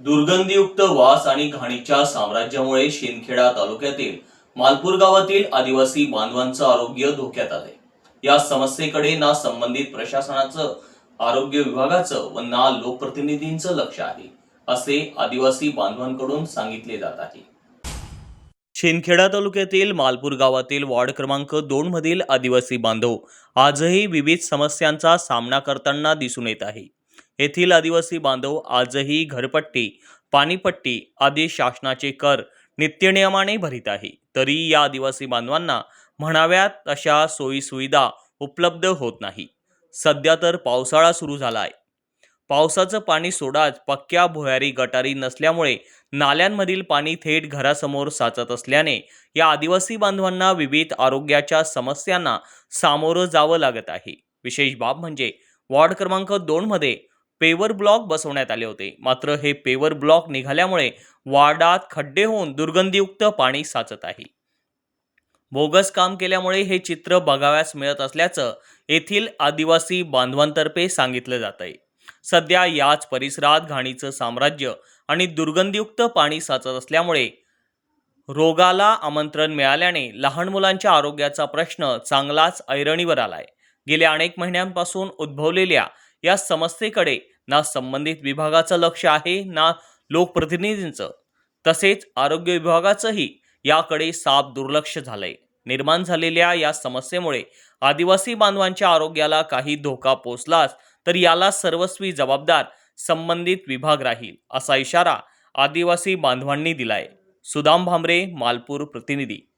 दुर्गंधीयुक्त वास आणि घाणीच्या साम्राज्यामुळे शिंदखेडा तालुक्यातील मालपूर गावातील आदिवासी बांधवांचं आरोग्य धोक्यात आलंय. या समस्येकडे ना संबंधित प्रशासनाचं आरोग्य विभागाचं व ना लोकप्रतिनिधींचं लक्ष आहे असे आदिवासी बांधवांकडून सांगितले जात आहे. शिंदखेडा तालुक्यातील मालपूर गावातील वॉर्ड क्रमांक दोन मधील आदिवासी बांधव आजही विविध समस्यांचा सामना करताना दिसून येत आहे. येथील आदिवासी बांधव आजही घरपट्टी पाणीपट्टी आदी शासनाचे कर नित्यनियमाने भरीत आहे. तरी या आदिवासी बांधवांना म्हणाव्यात अशा सोयीसुविधा उपलब्ध होत नाही. सध्या तर पावसाळा सुरू झाला आहे पावसाचं पाणी सोडाच पक्क्या भुयारी गटारी नसल्यामुळे नाल्यांमधील पाणी थेट घरासमोर साचत असल्याने या आदिवासी बांधवांना विविध आरोग्याच्या समस्यांना सामोरं जावं लागत आहे. विशेष बाब म्हणजे वॉर्ड क्रमांक दोनमध्ये पेवर ब्लॉक बसवण्यात आले होते. मात्र हे पेवर ब्लॉक निघाल्यामुळे वार्डात खड्डे होऊन दुर्गंधीयुक्त पाणी साचत आहे. बोगस काम केल्यामुळे हे चित्र बघाव्यास मिळत असल्याचं येथील आदिवासी बांधवांतर्फे सांगितलं जात आहे सध्या याच परिसरात घाणीचं साम्राज्य आणि दुर्गंधीयुक्त पाणी साचत असल्यामुळे रोगाला आमंत्रण मिळाल्याने लहान मुलांच्या आरोग्याचा प्रश्न चांगलाच ऐरणीवर आलाय. गेल्या अनेक महिन्यांपासून उद्भवलेल्या या समस्येकडे ना संबंधित विभागाचं लक्ष आहे ना लोकप्रतिनिधींचं. तसेच आरोग्य विभागाचंही याकडे साफ दुर्लक्ष झालंय. निर्माण झालेल्या या समस्येमुळे आदिवासी बांधवांच्या आरोग्याला काही धोका पोचलाच तर याला सर्वस्वी जबाबदार संबंधित विभाग राहील असा इशारा आदिवासी बांधवांनी दिलाय. सुदाम भामरे मालपूर प्रतिनिधी.